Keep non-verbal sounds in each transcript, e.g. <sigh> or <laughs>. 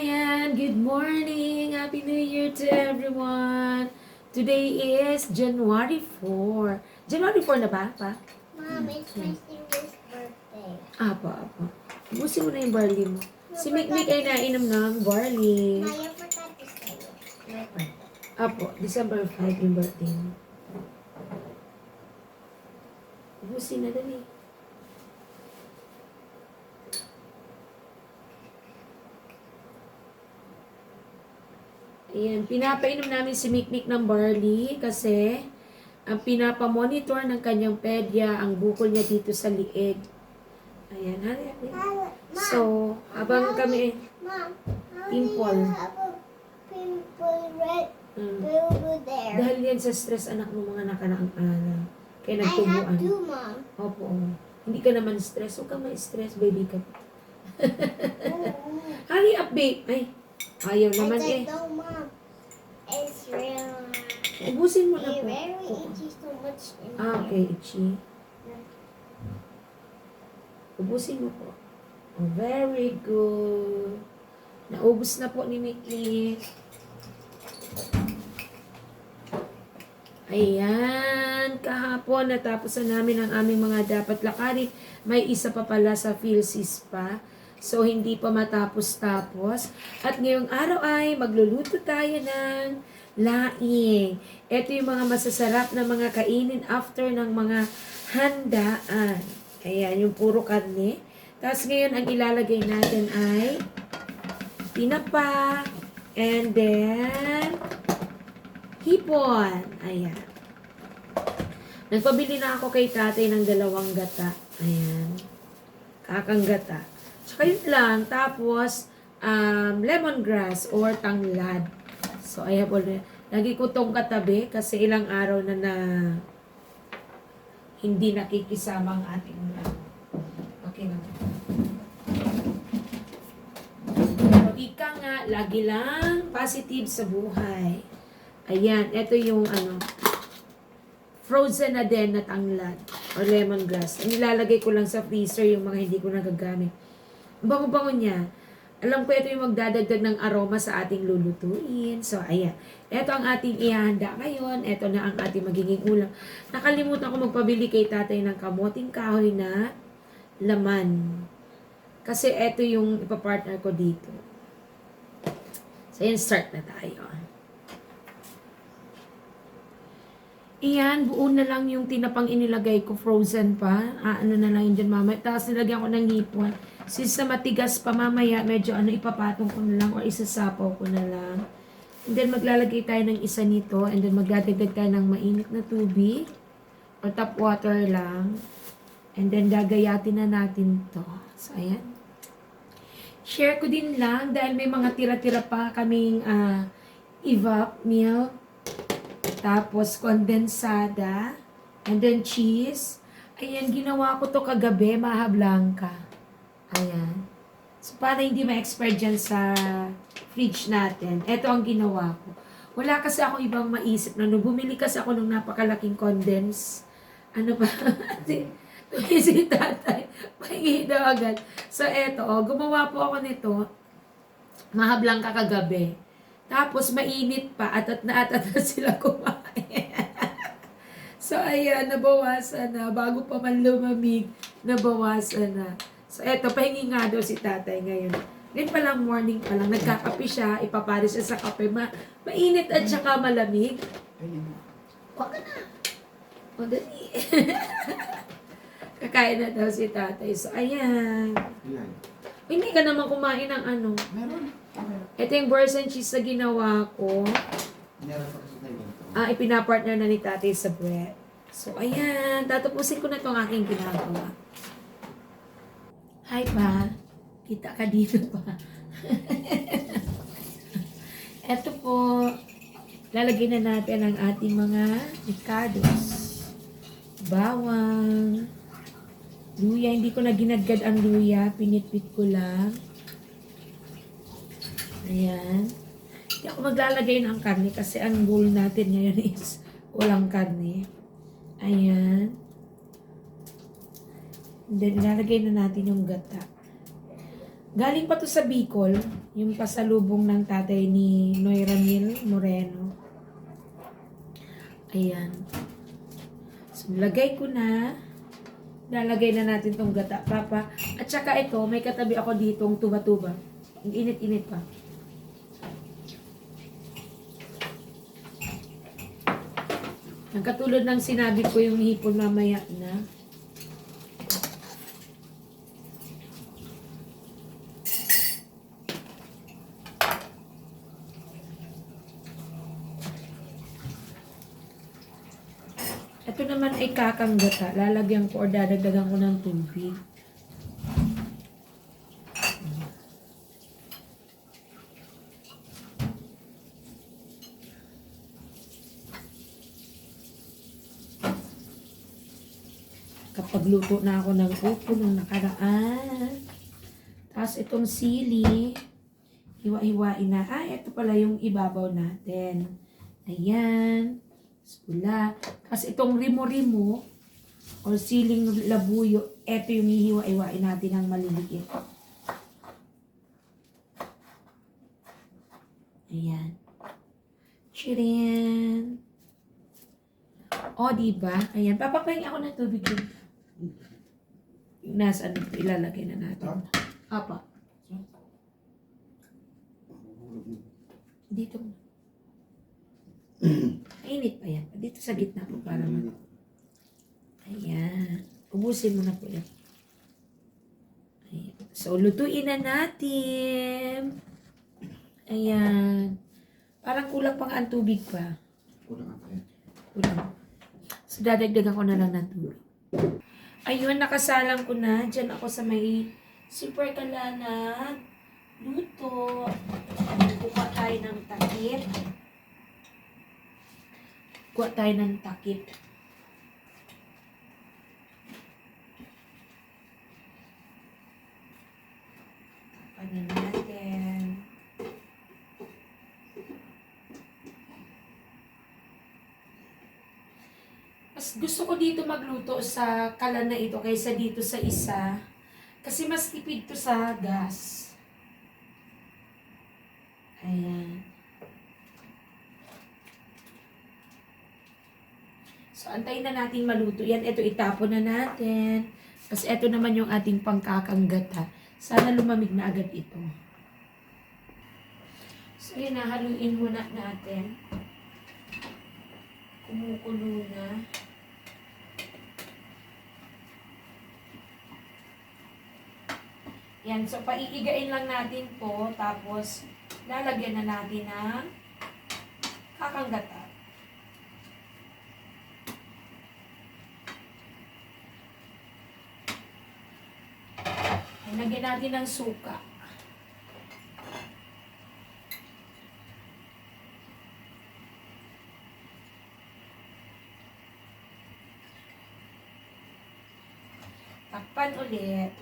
Ayan, good morning! Happy New Year to everyone! Today is January 4. January 4 na ba? pa? Mom, it's my sister's birthday. Apo, apo. Ubusin mo na yung barley mo. Si Mikmik ay nainom ng barley. Maya forgot to say it. Apo, December 5 yung birthday mo. Ubusin na dali. Ayan, pinapainom namin si Mikmik ng barley kasi ang pinapamonitor ng kanyang pedya ang bukol niya dito sa liig. Ayan, hali, So, habang kami, Pimple. there? dahil yan sa stress anak ng mga nakaraang araw. Kaya I have two, Mom. Opo. Hindi ka naman stress. Huwag ka ma-stress, baby ka. <laughs> Hurry up, babe. Ay, ayaw naman eh. no, Mom. It's real. Ubusin mo na po. very itchy so much in Ah, okay, itchy. Ubusin mo po. Oh, very good. Naubos na po ni Mickey. Ayan, kahapon natapos na namin ang aming mga dapat lakarin. May isa pa pala sa PhilSys pa. So, hindi pa matapos-tapos. At ngayong araw ay magluluto tayo ng laing. Ito yung mga masasarap na mga kainin after ng mga handaan. Ayan, yung puro karne. Tapos ngayon, ang ilalagay natin ay tinapa, and then hipon. Ayan. Nagpabili na ako kay tatay ng dalawang gata. Ayan. Kakang gata. Tsaka yun lang. Tapos, um, lemongrass or tanglad. So, I have already, lagi ko tong katabi kasi ilang araw na na hindi nakikisama ang ating ulam. Okay lang. Pero ika nga, lagi lang positive sa buhay. Ayan, ito yung ano, frozen na din na tanglad or lemongrass. Nilalagay ko lang sa freezer yung mga hindi ko nagagamit. Ang bango-bango niya. Alam ko ito yung magdadagdag ng aroma sa ating lulutuin. So, ayan. Ito ang ating ihahanda ngayon. Ito na ang ating magiging ulam. Nakalimutan ko magpabili kay tatay ng kamoting kahoy na laman. Kasi ito yung ipapartner ko dito. So, yan, start na tayo. Iyan, buo na lang yung tinapang inilagay ko, frozen pa. Ah, ano na lang yun dyan mamaya. Tapos nilagyan ko ng hipon. Since na matigas pa mamaya, medyo ano, ipapatong ko na lang or isasapaw ko na lang. And then maglalagay tayo ng isa nito and then magdadagdag tayo ng mainit na tubig or tap water lang. And then gagayatin na natin to. So, ayan. Share ko din lang dahil may mga tira-tira pa kaming ah, evap milk. Tapos kondensada. And then cheese. Ayan, ginawa ko to kagabi, maha blanca. Ayan. So, para hindi ma-expire dyan sa fridge natin, ito ang ginawa ko. Wala kasi ako ibang maisip na nung bumili kasi ako ng napakalaking condense. Ano ba? <laughs> si tatay. Pahingi agad. So, eto, oh, gumawa po ako nito. Mahablang ka kagabi. Tapos, mainit pa. Atat na atat na <laughs> sila kumain. <laughs> so, ayan, nabawasan na. Bago pa man lumamig, nabawasan na. So, eto, pahingi nga daw si tatay ngayon. Ngayon pa lang, morning pa lang, nagkakape siya, ipaparis siya sa kape. Ma mainit at saka malamig. Kuha ka na. O, dali. <laughs> Kakain na daw si tatay. So, ayan. Ilan? Hindi ka naman kumain ng ano. Meron. Ah, meron. Ito yung burrs and cheese na ginawa ko. Meron pa kasi tayo ganito. Ah, ipinapartner na ni tatay sa bread. So, ayan. Tatapusin ko na itong aking ginagawa. Hi pa. Kita ka dito pa. Ito po. Lalagyan na natin ang ating mga ricados. Bawang. Luya. Hindi ko na ginadgad ang luya. Pinitpit ko lang. Ayan. Hindi ako maglalagay ng karne kasi ang bowl natin ngayon is walang karne. Ayan. And then, ilalagay na natin yung gata. Galing pa to sa Bicol, yung pasalubong ng tatay ni Noy Ramil Moreno. Ayan. So, lagay ko na. Lalagay na natin tong gata, papa. At saka ito, may katabi ako ditong tuba-tuba. Init-init pa. Ang katulad ng sinabi ko yung hipon mamaya na. Ito naman ay kakanggata. Lalagyan ko or dadagdagan ko ng tubig. Kapag luto na ako ng upo nung nakaraan. Tapos itong sili, hiwa-hiwain na. Ah, ito pala yung ibabaw natin. Ayan. Tapos pula. Tapos itong rimo-rimo, or siling labuyo, ito yung hihiwa-hiwain natin ng maliliit. Ayan. Chirin. O, diba? Ayan. Papapahin ako ng tubig. Yung nasa ano, ilalagay na natin. Apa. Dito. <clears throat> Mainit pa yan. Dito sa gitna po para ma... Ayan. Ubusin mo na po yan. Ayan. So, lutuin na natin. Ayan. Parang kulang pa nga ang tubig pa. Kulang ang kaya. Kulang. So, dadagdagan ko na lang ng tubig. Ayun, nakasalang ko na. Diyan ako sa may super kalanag. Luto. Kuha tayo ng takip. Kuha tayo ng takip. Tapanin natin. Mas gusto ko dito magluto sa kalan na ito kaysa dito sa isa. Kasi mas tipid to sa gas. Ayan. Antayin na natin maluto yan. Ito, itapon na natin. Tapos, ito naman yung ating pangkakanggata. Sana lumamig na agad ito. So, yun, nahaluin muna natin. Kumukulo na. Yan, so paiigain lang natin po, tapos lalagyan na natin ng kakanggata. Yan, Lagyan natin ng suka. Takpan ulit.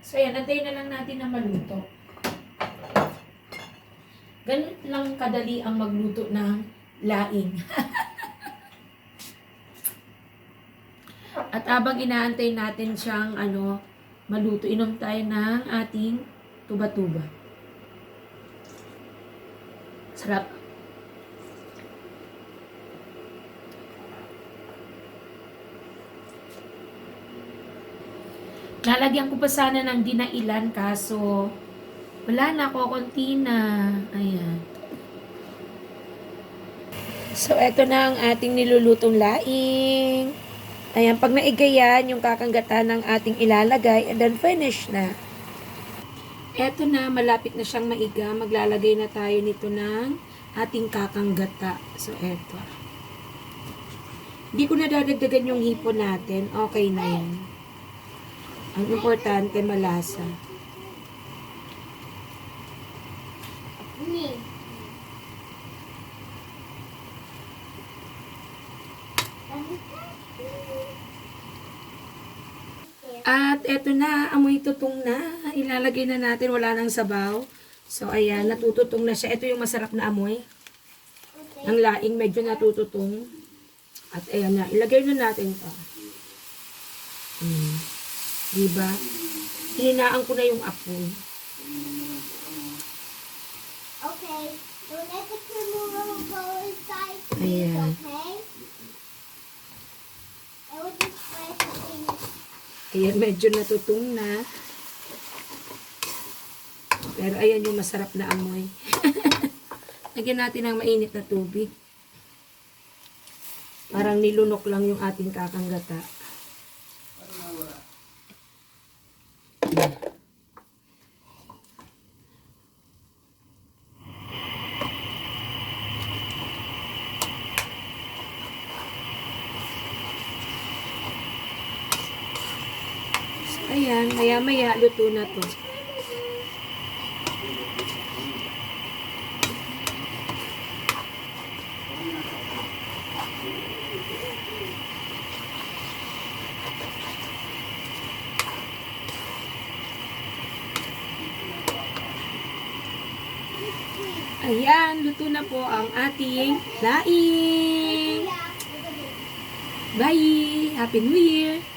So, yan. Antayin na lang natin na maluto. Ganun lang kadali ang magluto ng laing. <laughs> At habang inaantay natin siyang ano, maluto, inom tayo ng ating tuba-tuba. Sarap. Lalagyan ko pa sana ng dinailan kaso wala na ako, konti na. Ayan. So, eto na ang ating nilulutong laing. Ayan, pag naigayan, yung kakanggatan ng ating ilalagay, and then finish na. Eto na, malapit na siyang maiga. Maglalagay na tayo nito ng ating kakanggata. So, eto. Hindi ko na dadagdagan yung hipon natin. Okay na yan. Ang importante, malasa. Me. At eto na, amoy tutong na. Ilalagay na natin, wala nang sabaw. So, ayan, natututong na siya. Ito yung masarap na amoy. Ang laing medyo natututong. At ayan na, ilagay na natin to. Hmm. Diba? Hininaan ko na yung apoy. Okay. So next time we will go inside. Ayan. Ayan, medyo natutong na. Pero ayan yung masarap na amoy. <laughs> Lagyan natin ng mainit na tubig. Parang nilunok lang yung ating kakanggata. So, ayan, maya-maya luto na to. Ayan, luto na po ang ating daing. Bye! Happy New Year!